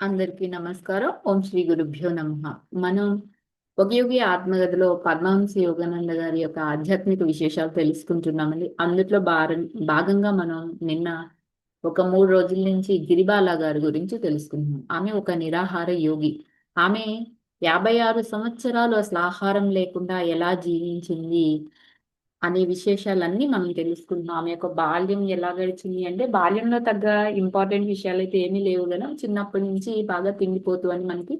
అందరికీ నమస్కారం. ఓం శ్రీ గురుభ్యో నమ. మనం ఒక యోగి ఆత్మగతిలో పద్మహంస యోగానంద గారి యొక్క ఆధ్యాత్మిక విశేషాలు తెలుసుకుంటున్నామండి. అందులో భాగంగా మనం నిన్న ఒక మూడు రోజుల నుంచి గిరిబాల గారి గురించి తెలుసుకున్నాం. ఆమె ఒక నిరాహార యోగి. ఆమె యాభై ఆరు సంవత్సరాలు అసలు ఆహారం లేకుండా ఎలా జీవించింది? అనే విశేషాలన్నీ మనం తెలుసుకుంటున్నాం. ఆమె యొక్క బాల్యం ఎలా గడిచింది అంటే బాల్యంలో తగ్గ ఇంపార్టెంట్ విషయాలు అయితే ఏమీ లేవు కదా. చిన్నప్పటి నుంచి బాగా తిండిపోతూ అని మనకి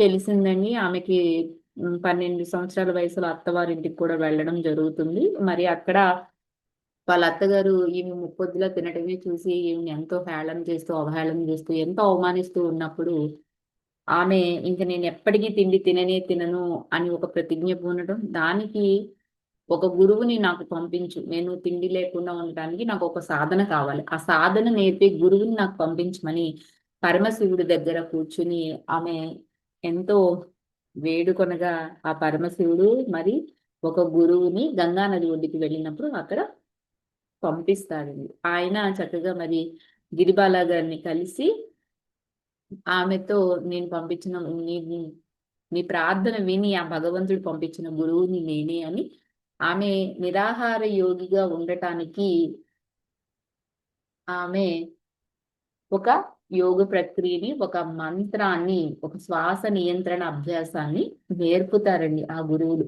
తెలిసిందండి. ఆమెకి పన్నెండు సంవత్సరాల వయసులో అత్తవారింటికి కూడా వెళ్ళడం జరుగుతుంది. మరి అక్కడ వాళ్ళ అత్తగారు ఈమె ముప్పొద్దులా తినటమే చూసి ఈమెను ఎంతో హేళన చేస్తూ అవహేళన చేస్తూ ఎంతో అవమానిస్తూ ఉన్నప్పుడు ఆమె ఇంక నేను ఎప్పటికీ తిండి తిననే తినను అని ఒక ప్రతిజ్ఞ పూనడం దానికి ఒక గురువుని నాకు పంపించు. నేను తిండి లేకుండా ఉండటానికి నాకు ఒక సాధన కావాలి. ఆ సాధన నేర్పే గురువుని నాకు పంపించమని పరమశివుడి దగ్గర కూర్చుని ఆమె ఎంతో వేడుకొనగా ఆ పరమశివుడు మరి ఒక గురువుని గంగా నది ఒడ్డుకి వెళ్ళినప్పుడు అక్కడ పంపిస్తాడండి. ఆయన చక్కగా మరి గిరిబాల గారిని కలిసి ఆమెతో నేను పంపించిన నీ నీ ప్రార్థన విని ఆ భగవంతుడు పంపించిన గురువుని నేనే అని ఆమె నిరాహార యోగిగా ఉండటానికి ఆమె ఒక యోగ ప్రక్రియని ఒక మంత్రాన్ని ఒక శ్వాస నియంత్రణ అభ్యాసాన్ని నేర్పుతారండి ఆ గురువులు.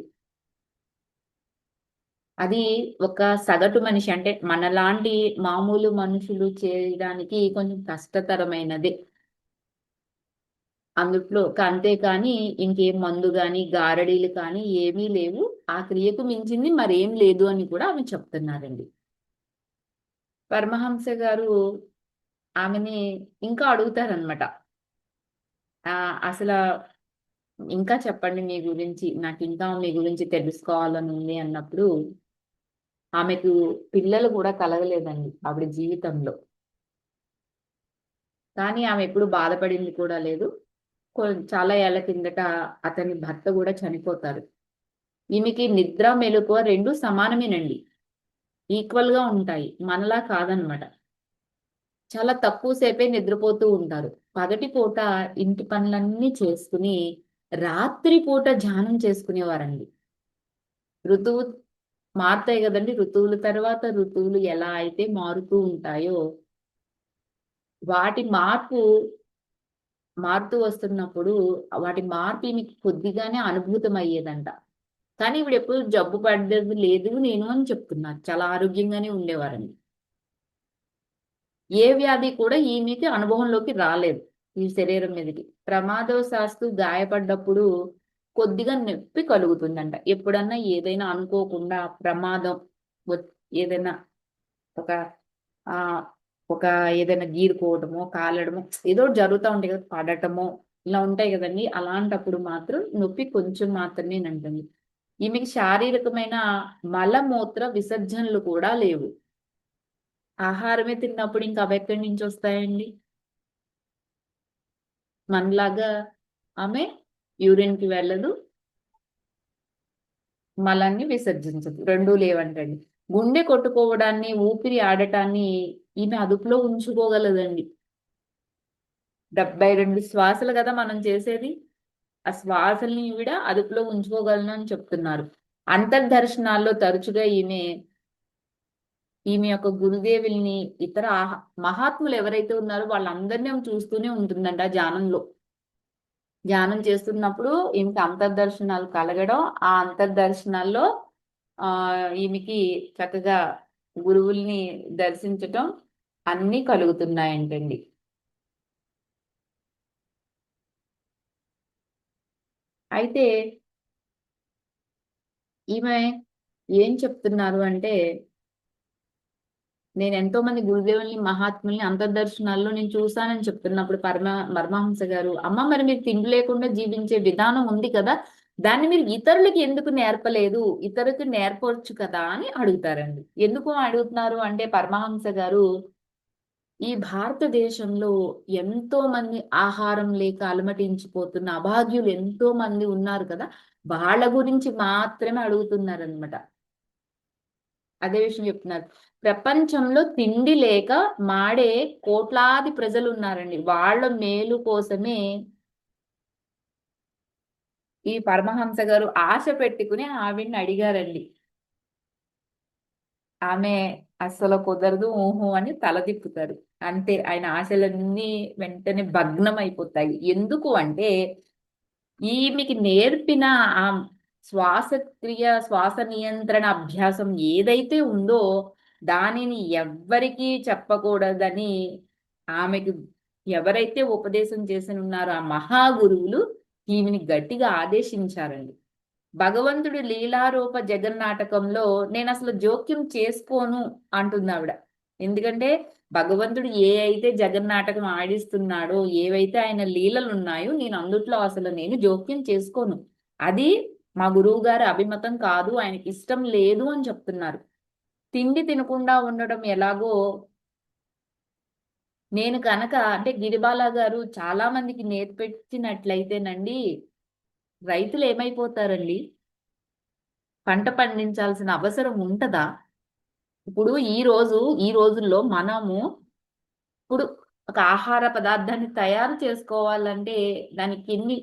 అది ఒక సగటు మనిషి అంటే మనలాంటి మామూలు మనుషులు చేయడానికి కొంచెం కష్టతరమైనదే. అందుట్లో అంతేకాని ఇంకేం మందు గాని గారడీలు కానీ ఏమీ లేవు. ఆ క్రియకు మించింది మరేం లేదు అని కూడా ఆమె చెప్తున్నారండి. పరమహంస గారు ఆమెని ఇంకా అడుగుతారనమాట ఆ అసలు ఇంకా చెప్పండి మీ గురించి నాకు ఇంకా మీ గురించి తెలుసుకోవాలని ఉంది అన్నప్పుడు ఆమెకు పిల్లలు కూడా కలగలేదండి ఆవిడ జీవితంలో. కానీ ఆమె ఎప్పుడు బాధపడింది కూడా లేదు. చాలా ఏళ్ళ కిందట అతని భర్త కూడా చనిపోతారు. ఈమెకి నిద్ర మెలకువ రెండు సమానమేనండి. ఈక్వల్గా ఉంటాయి మనలా కాదనమాట. చాలా తక్కువ సేపే నిద్రపోతూ ఉంటారు. పగటి పూట ఇంటి పనులన్నీ చేసుకుని రాత్రి పూట ధ్యానం చేసుకునేవారండి. ఋతువు మారుతాయి కదండి. ఋతువుల తర్వాత ఋతువులు ఎలా అయితే మారుతూ ఉంటాయో వాటి మార్పు మారుతూ వస్తున్నప్పుడు వాటి మార్పు మీకు కొద్దిగానే అనుభూతం అయ్యేదంట కానీ ఇప్పుడు ఎప్పుడు జబ్బు పడ్డది లేదు నేను అని చెప్తున్నారు చాలా ఆరోగ్యంగానే ఉండేవారండి. ఏ వ్యాధి కూడా ఈమెకి అనుభవంలోకి రాలేదు. ఈ శరీరం మీదకి. ప్రమాదవశాస్తు గాయపడ్డప్పుడు కొద్దిగా నొప్పి కలుగుతుందంట. ఎప్పుడన్నా ఏదైనా అనుకోకుండా ప్రమాదం ఏదైనా ఒక ఆ ఒక ఏదైనా గీరుకోవటమో కాలడమో ఏదో ఒకటి జరుగుతూ ఉంటాయి కదా పడటమో ఇలా ఉంటాయి కదండి. అలాంటప్పుడు మాత్రం నొప్పి కొంచెం మాత్రమే ఉంటుంది ఈమెకి శారీరకమైన మలమూత్ర విసర్జనలు కూడా లేవు. ఆహారమే తిన్నప్పుడు ఇంకా అవి ఎక్కడి నుంచి వస్తాయండి? మనలాగా ఆమె యూరిన్కి వెళ్ళదు. మలాన్ని విసర్జించదు. రెండూ లేవంటండి. గుండె కొట్టుకోవడాన్ని ఊపిరి ఆడటాన్ని ఈమె అదుపులో ఉంచుకోగలదండి. డెబ్బై రెండు శ్వాసలు కదా మనం చేసేది. ఆ శ్వాసల్ని ఈవిడ అదుపులో ఉంచుకోగలను అని చెప్తున్నారు. అంతర్దర్శనాల్లో తరచుగా ఈమె ఈమె యొక్క గురుదేవుల్ని ఇతర మహాత్ములు ఎవరైతే ఉన్నారో వాళ్ళందరినీ చూస్తూనే ఉంటుందంట ఆ ధ్యానంలో. ధ్యానం చేస్తున్నప్పుడు ఈమెకి అంతర్దర్శనాలు కలగడం ఆ అంతర్దర్శనాల్లో ఆ ఈమెకి చక్కగా గురువుల్ని దర్శించటం అన్నీ కలుగుతున్నాయంటండి. అయితే ఈమె ఏం చెప్తున్నారు అంటే నేను ఎంతో మంది గురుదేవుల్ని మహాత్ముల్ని అంతర్దర్శనాల్లో నేను చూశానని చెప్తున్నప్పుడు పరమ పరమహంస గారు అమ్మ మరి మీరు తిండి లేకుండా జీవించే విధానం ఉంది కదా దాన్ని మీరు ఇతరులకి ఎందుకు నేర్పలేదు? ఇతరులకు నేర్పవచ్చు కదా అని అడుగుతారండి. ఎందుకు అడుగుతున్నారు అంటే పరమహంస గారు ఈ భారతదేశంలో ఎంతో మంది ఆహారం లేక అలమటించిపోతున్న అభాగ్యులు ఎంతో మంది ఉన్నారు కదా వాళ్ళ గురించి మాత్రమే అడుగుతున్నారనమాట అదే విషయం చెప్తున్నారు. ప్రపంచంలో తిండి లేక మాడే కోట్లాది ప్రజలు ఉన్నారండి. వాళ్ళ మేలు కోసమే ఈ పరమహంస గారు ఆశ పెట్టుకుని ఆవిడ్ని అడిగారండి. ఆమె అస్సలు కుదరదు ఊహు అని తల తిప్పుతారు. అంతే ఆయన ఆశలన్నీ వెంటనే భగ్నం అయిపోతాయి ఎందుకు అంటే ఈమెకి నేర్పిన ఆ శ్వాసక్రియ శ్వాస నియంత్రణ అభ్యాసం ఏదైతే ఉందో దానిని ఎవ్వరికీ చెప్పకూడదని ఆమెకు ఎవరైతే ఉపదేశం చేసి ఉన్నారో ఆ మహాగురువులు ఈమెని గట్టిగా ఆదేశించారండి. భగవంతుడి లీలారూప జగన్నాటకంలో నేను అసలు జోక్యం చేసుకోను అంటుంది ఆవిడ ఎందుకంటే భగవంతుడు ఏ అయితే జగన్నాటకం ఆడిస్తున్నాడో ఏవైతే ఆయన లీలలు ఉన్నాయో నేను అందుట్లో అసలు నేను జోక్యం చేసుకోను. అది మా గురువు గారి అభిమతం కాదు ఆయనకి ఇష్టం లేదు అని చెప్తున్నారు. తిండి తినకుండా ఉండడం ఎలాగో నేను కనుక అంటే గిరిబాల గారు చాలా మందికి నేర్పించినట్లయితేనండి రైతులు ఏమైపోతారండి? పంట పండించాల్సిన అవసరం ఉంటదా? ఇప్పుడు ఈ రోజు ఈ రోజుల్లో మనము ఇప్పుడు ఒక ఆహార పదార్థాన్ని తయారు చేసుకోవాలంటే దానికి ఎన్ని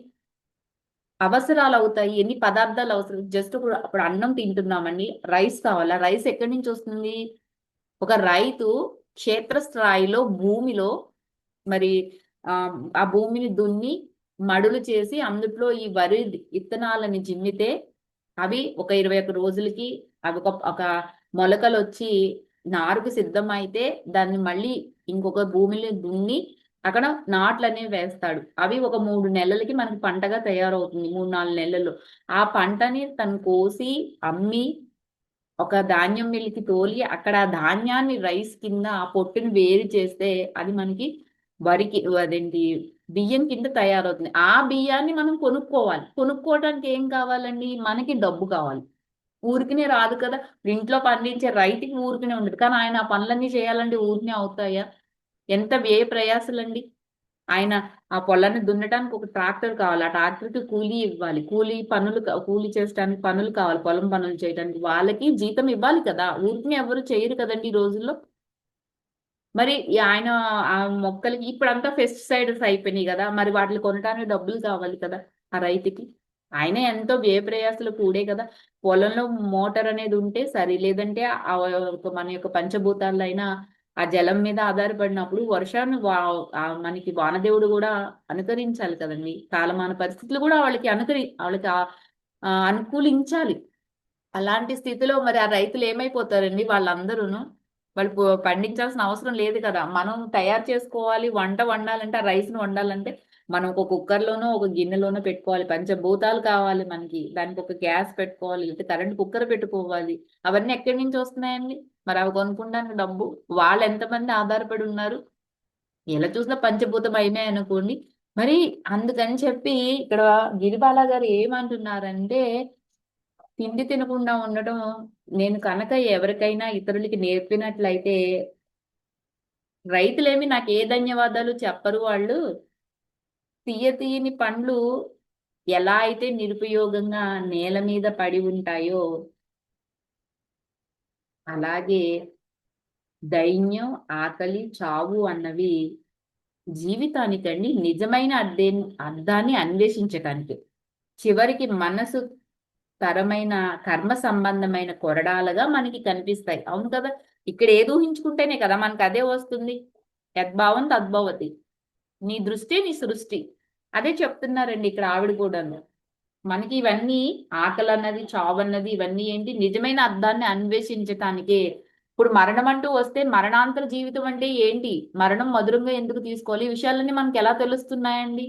అవసరాలు అవుతాయి? ఎన్ని పదార్థాలు అవసరం? జస్ట్ ఇప్పుడు అప్పుడు అన్నం తింటున్నామండి. రైస్ కావాలా? రైస్ ఎక్కడి నుంచి వస్తుంది? ఒక రైతు క్షేత్రస్థాయిలో భూమిలో మరి ఆ భూమిని దున్ని మడులు చేసి అందుట్లో ఈ వరి విత్తనాలని జిమ్మితే అవి ఒక ఇరవై ఒక్క రోజులకి అవి ఒక ఒక మొలకలు వచ్చి నారుకు సిద్ధమైతే దాన్ని మళ్ళీ ఇంకొక భూమిని దున్ని అక్కడ నాట్లు అనేవి వేస్తాడు. అవి ఒక మూడు నెలలకి మనకి పంటగా తయారవుతుంది. మూడు నాలుగు నెలల్లో. ఆ పంటని తను కోసి అమ్మి ఒక ధాన్యం మిల్లికి తోలి అక్కడ ఆ ధాన్యాన్ని రైస్ కింద ఆ పొట్టుని వేరు చేస్తే అది మనకి వరికి అదేంటి బియ్యం కింద తయారవుతుంది. ఆ బియ్యాన్ని మనం కొనుక్కోవాలి. కొనుక్కోవడానికి ఏం కావాలండి? మనకి డబ్బు కావాలి. ఊరికినే రాదు కదా. ఇంట్లో పండించే రైతుకి ఊరికినే ఉండదు. కానీ ఆయన ఆ పనులన్నీ చేయాలంటే ఊరికినే అవుతాయా? ఎంత వ్యయ ప్రయాసలండి. ఆయన ఆ పొలాన్ని దున్నడానికి ఒక ట్రాక్టర్ కావాలి. ఆ ట్రాక్టర్కి కూలీ ఇవ్వాలి. కూలీ పనులు కూలీ చేయడానికి పనులు కావాలి. పొలం పనులు చేయడానికి వాళ్ళకి జీతం ఇవ్వాలి కదా. ఊరికి ఎవరు చేయరు కదండి ఈ రోజుల్లో. మరి ఆయన ఆ మొక్కలకి ఇప్పుడు అంతా పెస్టిసైడ్స్ అయిపోయినాయి కదా. మరి వాటిని కొనడానికి డబ్బులు కావాలి కదా ఆ రైతుకి. ఆయన ఎంతో వ్యయప్రయాసలు కూడే కదా. పొలంలో మోటార్ అనేది ఉంటే సరే లేదంటే ఆ మన యొక్క పంచభూతాలు అయినా ఆ జలం మీద ఆధారపడినప్పుడు వర్షాన్ని వా ఆ మనకి వానదేవుడు కూడా అనుకరించాలి కదండి. కాలమాన పరిస్థితులు కూడా వాళ్ళకి అనుకరి వాళ్ళకి ఆ- అనుకూలించాలి. అలాంటి స్థితిలో మరి ఆ రైతులు ఏమైపోతారండి వాళ్ళందరూను? వాళ్ళు పండించాల్సిన అవసరం లేదు కదా. మనం తయారు చేసుకోవాలి వంట వండాలంటే ఆ రైస్ను వండాలంటే మనం ఒక కుక్కర్లోనో ఒక గిన్నెలోనో పెట్టుకోవాలి. పంచభూతాలు కావాలి మనకి. దానికి ఒక గ్యాస్ పెట్టుకోవాలి లేకపోతే కరెంట్ కుక్కర్ పెట్టుకోవాలి. అవన్నీ ఎక్కడి నుంచి వస్తున్నాయండి? మరి అవి కొనుక్కోడానికి డబ్బు. వాళ్ళు ఎంతమంది ఆధారపడి ఉన్నారు? ఎలా చూసినా పంచభూతం అయినాయి అనుకోండి. మరి అందుకని చెప్పి ఇక్కడ గిరిబాల గారు ఏమంటున్నారంటే తిండి తినకుండా ఉండటం నేను కనుక ఎవరికైనా ఇతరులకి నేర్పినట్లయితే రైతులేమి నాకు ఏ ధన్యవాదాలు చెప్పరు వాళ్ళు. తీయ తీయని పండ్లు ఎలా అయితే నిరుపయోగంగా నేల మీద పడి ఉంటాయో అలాగే దైన్యం ఆకలి చావు అన్నవి జీవితానికండి నిజమైన అర్థే అర్థాన్ని అన్వేషించటానికి. చివరికి మనసు తరమైన కర్మ సంబంధమైన కొరడాలుగా మనకి కనిపిస్తాయి. అవును కదా? ఇక్కడ ఏది ఊహించుకుంటేనే కదా మనకు అదే వస్తుంది. యద్భావం తద్భవతి. నీ దృష్టి నీ సృష్టి. అదే చెప్తున్నారండి ఇక్కడ ఆవిడ కూడా మనకి ఇవన్నీ ఆకలి అన్నది చావు అన్నది ఇవన్నీ ఏంటి? నిజమైన అర్థాన్ని అన్వేషించటానికే. ఇప్పుడు మరణం అంటూ వస్తే మరణాంతర జీవితం అంటే ఏంటి? మరణం మధురంగా ఎందుకు తీసుకోవాలి? ఈ విషయాలన్నీ మనకి ఎలా తెలుస్తున్నాయండి?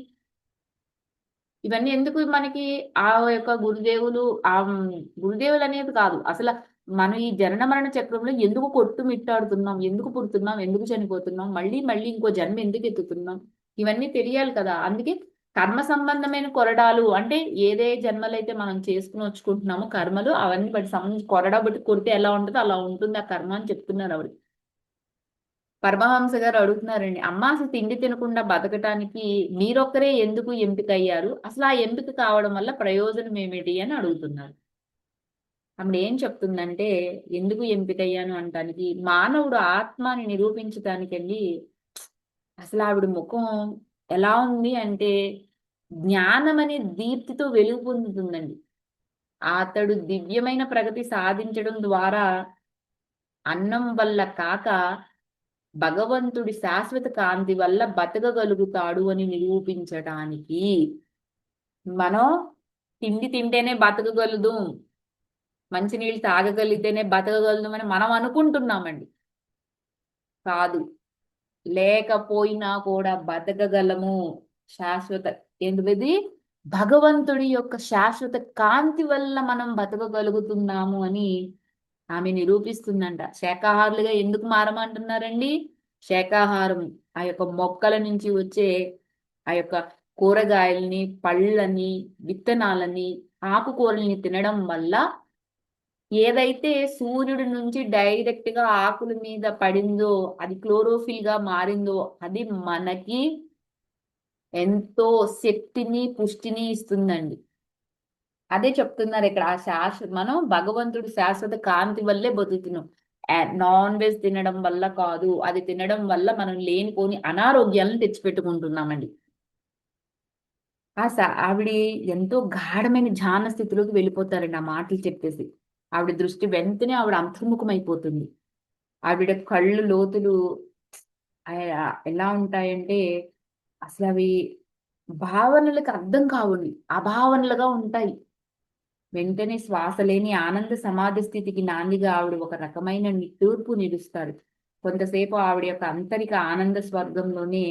ఇవన్నీ ఎందుకు మనకి ఆ యొక్క గురుదేవులు ఆ గురుదేవులు అనేది కాదు. అసలు మనం ఈ జనన మరణ చక్రంలో ఎందుకు కొట్టు మిట్టాడుతున్నాం? ఎందుకు పుడుతున్నాం? ఎందుకు చనిపోతున్నాం? మళ్ళీ మళ్ళీ ఇంకో జన్మ ఎందుకు ఎత్తుతున్నాం? ఇవన్నీ తెలియాలి కదా. అందుకే కర్మ సంబంధమైన కొరడాలు అంటే ఏదే జన్మలైతే మనం చేసుకుని వచ్చుకుంటున్నామో కర్మలు అవన్నీ బట్టి సంబంధించి కొరడా బట్టి కొడితే ఎలా ఉంటుందో అలా ఉంటుంది ఆ కర్మ అని చెప్తున్నారు ఆవిడ. పరమహంస గారు అడుగుతున్నారండి అమ్మ అసలు తిండి తినకుండా బతకటానికి మీరొక్కరే ఎందుకు ఎంపిక అయ్యారు అసలు ఆ ఎంపిక కావడం వల్ల ప్రయోజనం ఏమిటి? అని అడుగుతున్నారు. అప్పుడు ఏం చెప్తుందంటే ఎందుకు ఎంపికయ్యాను అంటానికి మానవుడు ఆత్మని నిరూపించటానికి వెళ్ళి అసలు ఆవిడ ముఖం ఎలా ఉంది అంటే జ్ఞానం అనే దీప్తితో వెలుగు పొందుతుందండి. అతడు దివ్యమైన ప్రగతి సాధించడం ద్వారా అన్నం వల్ల కాక భగవంతుడి శాశ్వత కాంతి వల్ల బతకగలుగుతాడు అని నిరూపించడానికి మనం తిండి తింటేనే బతకగలదు మంచినీళ్ళు తాగగలిగితేనే బతకగలదు అని మనం అనుకుంటున్నామండి. కాదు. లేకపోయినా కూడా బతకగలము. శాశ్వత ఏంటిది భగవంతుడి యొక్క శాశ్వత కాంతి వల్ల మనం బతకగలుగుతున్నాము అని ఆమె నిరూపిస్తుందంట. శాకాహారులుగా ఎందుకు మారమంటున్నారండి? శాకాహారం ఆ యొక్క మొక్కల నుంచి వచ్చే ఆ యొక్క కూరగాయల్ని పళ్ళని విత్తనాలని ఆకుకూరల్ని తినడం వల్ల ఏదైతే సూర్యుడి నుంచి డైరెక్ట్గా ఆకుల మీద పడిందో అది క్లోరోఫిల్గా మారిందో అది మనకి ఎంతో శక్తిని పుష్టిని ఇస్తుందండి. అదే చెప్తున్నారు ఇక్కడ ఆ శాశ్వత మనం భగవంతుడు శాశ్వత కాంతి వల్లే బతుకుతున్నాం. నాన్ వెజ్ తినడం వల్ల కాదు అది తినడం వల్ల మనం లేనిపోని అనారోగ్యాలను తెచ్చిపెట్టుకుంటున్నామండి. ఆ ఆవిడ ఎంతో గాఢమైన ధ్యాన స్థితిలోకి వెళ్ళిపోతారండి ఆ మాటలు చెప్పేసి. ఆవిడ దృష్టి వెంటనే ఆవిడ అంతర్ముఖమైపోతుంది. ఆవిడ కళ్ళు లోతులు ఎలా ఉంటాయంటే అసలు అవి భావనలకు అర్థం కావుని అభావనలుగా ఉంటాయి. వెంటనే శ్వాస లేని ఆనంద సమాధి స్థితికి నాందిగా ఆవిడ ఒక రకమైన నిట్టూర్పు నిలుస్తారు. కొంతసేపు ఆవిడ యొక్క అంతరిక ఆనంద స్వర్గంలోనే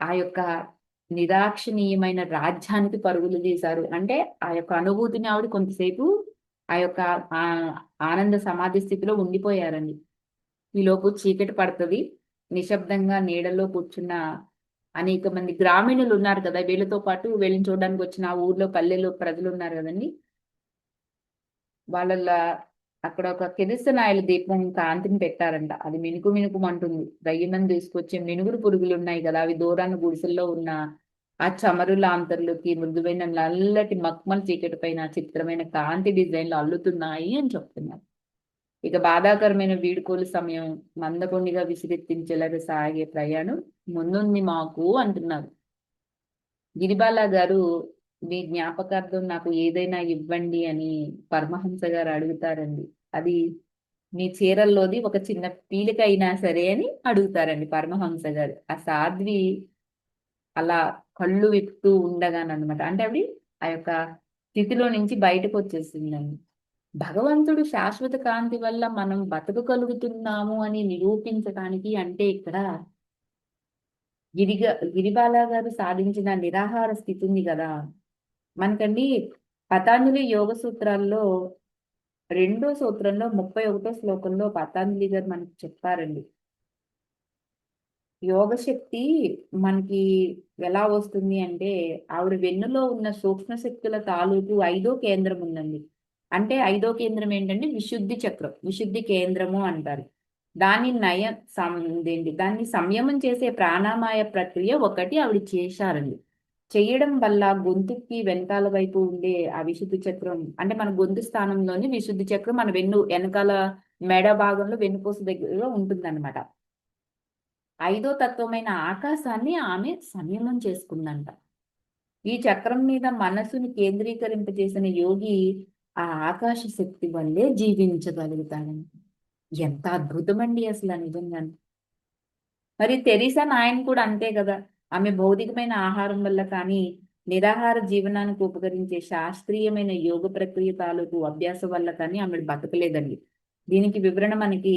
ఆ యొక్క నిరాక్షణీయమైన రాజ్యానికి పరుగులు తీశారు. అంటే ఆ యొక్క అనుభూతిని ఆవిడ కొంతసేపు ఆ యొక్క ఆనంద సమాధి స్థితిలో ఉండిపోయారండి. ఈలోపు చీకటి పడుతుంది. నిశ్శబ్దంగా నీడలో కూర్చున్న అనేక మంది గ్రామీణులు ఉన్నారు కదా. వీళ్ళతో పాటు వీళ్ళని చూడడానికి వచ్చిన ఆ ఊర్లో పల్లెలో ప్రజలు ఉన్నారు కదండి. వాళ్ళ అక్కడ ఒక కిరిసనాయల దీపం కాంతిని పెట్టారంట. అది మినుకు మినుకు అంటుంది తీసుకొచ్చే మినుగురు పురుగులు ఉన్నాయి కదా అవి దూరాన్ని గుడిసెల్లో ఉన్న ఆ చమరుల లాంతర్లకి మృదువైన నల్లటి మక్మల్ చీకటి పైన చిత్రమైన కాంతి డిజైన్లు అల్లుతున్నాయి అని చెప్తున్నారు. ఇక బాధాకరమైన వీడుకోలు సమయం మందకొండిగా విసిరెత్తించేలాగా సాగే ప్రయాణం ముందుంది మాకు అంటున్నారు. గిరిబాల గారు మీ జ్ఞాపకార్థం నాకు ఏదైనా ఇవ్వండి అని పరమహంస గారు అడుగుతారండి. అది మీ చీరల్లోది ఒక చిన్న పీలిక అయినా సరే అని అడుగుతారండి పరమహంస గారు. ఆ సాధ్వి అలా కళ్ళు విప్పుతూ ఉండగానమాట అంటే అవి ఆ యొక్క స్థితిలో నుంచి బయటకు వచ్చేసిందండి. భగవంతుడు శాశ్వత కాంతి వల్ల మనం బతకగలుగుతున్నాము అని నిరూపించడానికి అంటే ఇక్కడ గిరిగ గిరిబాలా గారు సాధించిన నిరాహార స్థితి ఉంది కదా. మనకండి పతాంజలి యోగ సూత్రాల్లో రెండో సూత్రంలో ముప్పై ఒకటో శ్లోకంలో పతాంజలి గారు మనకి చెప్పారండి. యోగశక్తి మనకి ఎలా వస్తుంది అంటే ఆవిడ వెన్నులో ఉన్న సూక్ష్మ శక్తుల తాలూకు ఐదో కేంద్రం ఉందండి. అంటే ఐదో కేంద్రం ఏంటంటే విశుద్ధి చక్రం విశుద్ధి కేంద్రము అంటారు. దాన్ని నయ ఏంటి దాన్ని సంయమం చేసే ప్రాణామాయ ప్రక్రియ ఒకటి ఆవిడ చేశారండి. చేయడం వల్ల గొంతుకి వెనకాల వైపు ఉండే ఆ విశుద్ధి చక్రం అంటే మన గొంతు స్థానంలోని విశుద్ధి చక్రం మన వెన్ను వెనకాల మెడ భాగంలో వెన్నుపూస దగ్గర ఉంటుందన్నమాట. ఐదో తత్వమైన ఆకాశాన్ని ఆమె సంయమం చేసుకుందంట. ఈ చక్రం మీద మనసుని కేంద్రీకరింపజేసిన యోగి ఆ ఆకాశ శక్తి వల్లే జీవించగలుగుతాడని. ఎంత అద్భుతమండి అసలు నిజంగా మరి తెరీసా నాయన్ కూడా అంతే కదా ఆమె భౌతికమైన ఆహారం వల్ల కానీ నిరాహార జీవనానికి ఉపకరించే శాస్త్రీయమైన యోగ ప్రక్రియ తాలూకు అభ్యాసం వల్ల కానీ ఆమె బతకలేదండి. దీనికి వివరణ మనకి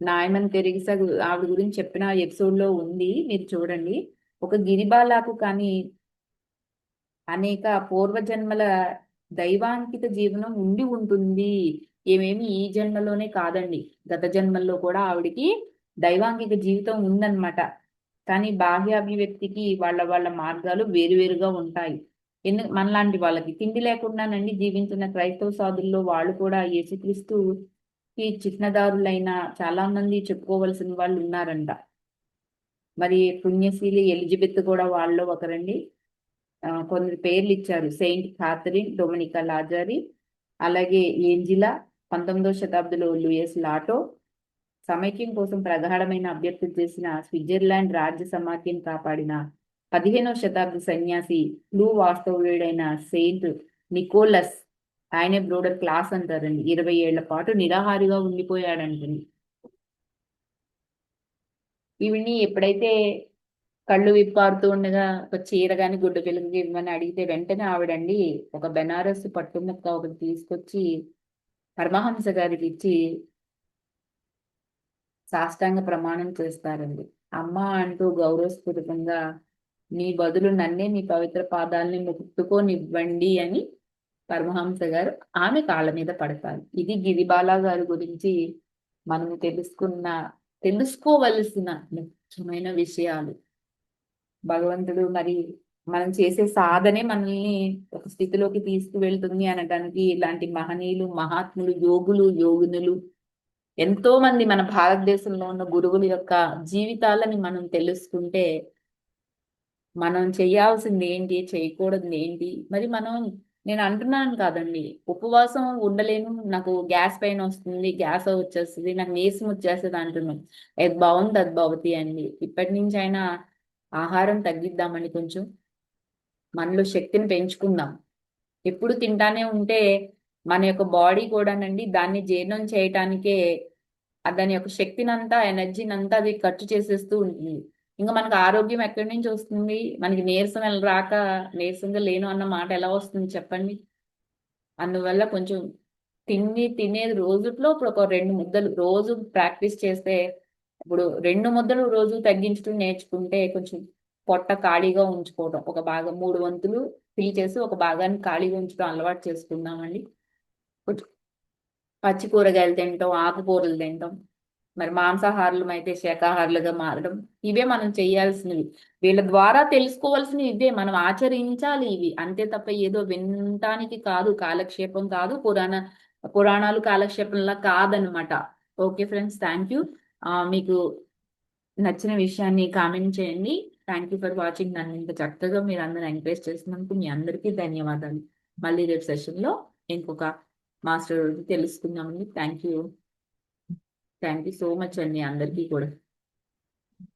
నాయమన్ తెరిగిసా ఆవిడ గురించి చెప్పిన ఎపిసోడ్లో ఉంది. మీరు చూడండి. ఒక గిరిబాలాకు కానీ అనేక పూర్వజన్మల దైవాంకిత జీవనం ఉండి ఉంటుంది. ఏమేమి ఈ జన్మలోనే కాదండి. గత జన్మల్లో కూడా ఆవిడికి దైవాంగిక జీవితం ఉందన్నమాట. కానీ బాహ్య అభివ్యక్తికి వాళ్ళ వాళ్ళ మార్గాలు వేరువేరుగా ఉంటాయి. ఎందుకు మనలాంటి వాళ్ళకి తిండి లేకుండానండి జీవించిన క్రైస్తవ సాధుల్లో వాళ్ళు కూడా యేసుక్రీస్తు ఈ చిహ్నదారులైన చాలా మంది చెప్పుకోవలసిన వాళ్ళు ఉన్నారంట. మరి పుణ్యశీలి ఎలిజబెత్ కూడా వాళ్ళు ఒకరండి. కొందరు పేర్లు ఇచ్చారు సెయింట్ కాథరిన్ డొమినికా లాజారి అలాగే ఏంజిలా పంతొమ్మిదవ శతాబ్దిలో లూయస్ లాటో సమైక్యం కోసం ప్రగాఢమైన అభ్యర్థి చేసిన స్విట్జర్లాండ్ రాజ్య సమాఖ్యం కాపాడిన పదిహేనవ శతాబ్ది సన్యాసి ఫ్లూ వాస్తవుడైన సెయింట్ నికోలస్. ఆయనే బ్రోడర్ క్లాస్ అంటారండి. ఇరవై ఏళ్ళ పాటు నిరాహారిగా ఉండిపోయాడంటండి. ఇవన్నీ ఎప్పుడైతే కళ్ళు విప్పారుతూ ఉండగా ఒక చీర గాని గుడ్డ పిల్లకి ఇవ్వమని అడిగితే వెంటనే ఆవిడండి ఒక బెనారస్ పట్టుముక్క ఒకటి తీసుకొచ్చి పరమహంస గారికి ఇచ్చి సాష్టాంగ ప్రమాణం చేస్తారండి. అమ్మ అంటూ గౌరవస్ఫూరితంగా నీ బదులు నన్నే నీ పవిత్ర పాదాలని ముట్టుకోనివ్వండి అని పరమహంస గారు ఆమె కాళ్ళ మీద పడతారు. ఇది గిరిబాల గారి గురించి మనం తెలుసుకున్న తెలుసుకోవలసిన ముఖ్యమైన విషయాలు. భగవంతుడు మరి మనం చేసే సాధనే మనల్ని ఒక స్థితిలోకి తీసుకువెళ్తుంది అనడానికి ఇలాంటి మహనీయులు మహాత్ములు యోగులు యోగినులు ఎంతో మంది మన భారతదేశంలో ఉన్న గురువుల యొక్క జీవితాలని మనం తెలుసుకుంటే మనం చేయాల్సింది ఏంటి చేయకూడదు ఏంటి? మరి మనం నేను అంటున్నాను కాదండి. ఉపవాసం ఉండలేను నాకు గ్యాస్ పైన వస్తుంది గ్యాస్ వచ్చేస్తుంది నాకు నేసం వచ్చేస్తుంది అంటున్నాం. అది బాగుంది అది భవతి అండి. ఇప్పటి నుంచి అయినా ఆహారం తగ్గిద్దామండి కొంచెం. మనలో శక్తిని పెంచుకుందాం. ఎప్పుడు తింటానే ఉంటే మన యొక్క బాడీ కూడానండి దాన్ని జీర్ణం చేయటానికే దాని యొక్క శక్తినంతా ఎనర్జీని అంతా అది ఖర్చు చేసేస్తూ ఉంటుంది. ఇంకా మనకు ఆరోగ్యం ఎక్కడి నుంచి వస్తుంది? మనకి నీరసం ఎలా రాక నీరసంగా లేను అన్న మాట ఎలా వస్తుంది చెప్పండి? అందువల్ల కొంచెం తిని తినేది రోజుట్లో ఇప్పుడు ఒక రెండు ముద్దలు రోజు ప్రాక్టీస్ చేస్తే ఇప్పుడు రెండు ముద్దలు రోజు తగ్గించడం నేర్చుకుంటే కొంచెం పొట్ట ఖాళీగా ఉంచుకోవడం ఒక భాగం మూడు వంతులు ఫిల్ చేసి ఒక భాగాన్ని ఖాళీగా ఉంచడం అలవాటు చేసుకుందామండి. పచ్చి కూరగాయలు తింటాం ఆకుకూరలు తింటాం. మరి మాంసాహారులం అయితే శాకాహారులుగా మారడం ఇవే మనం చేయాల్సినవి. వీళ్ళ ద్వారా తెలుసుకోవాల్సినవి ఇవే. మనం ఆచరించాలి ఇవి. అంతే తప్ప ఏదో వినటానికి కాదు కాలక్షేపం కాదు. పురాణ పురాణాలు కాలక్షేపంలా కాదనమాట ఓకే ఫ్రెండ్స్ థ్యాంక్ యూ. మీకు నచ్చిన విషయాన్ని కామెంట్ చేయండి. Thank you for watching. నన్ను ఇంత చక్కగా మీరు అందరూ ఎంకరేజ్ చేసినందుకు మీ అందరికీ ధన్యవాదాలు. మళ్ళీ రేపు సెషన్లో ఇంకొక మాస్టర్ తెలుసుకుందామండి. Thank you thank you so much అండి అందరికీ కూడా.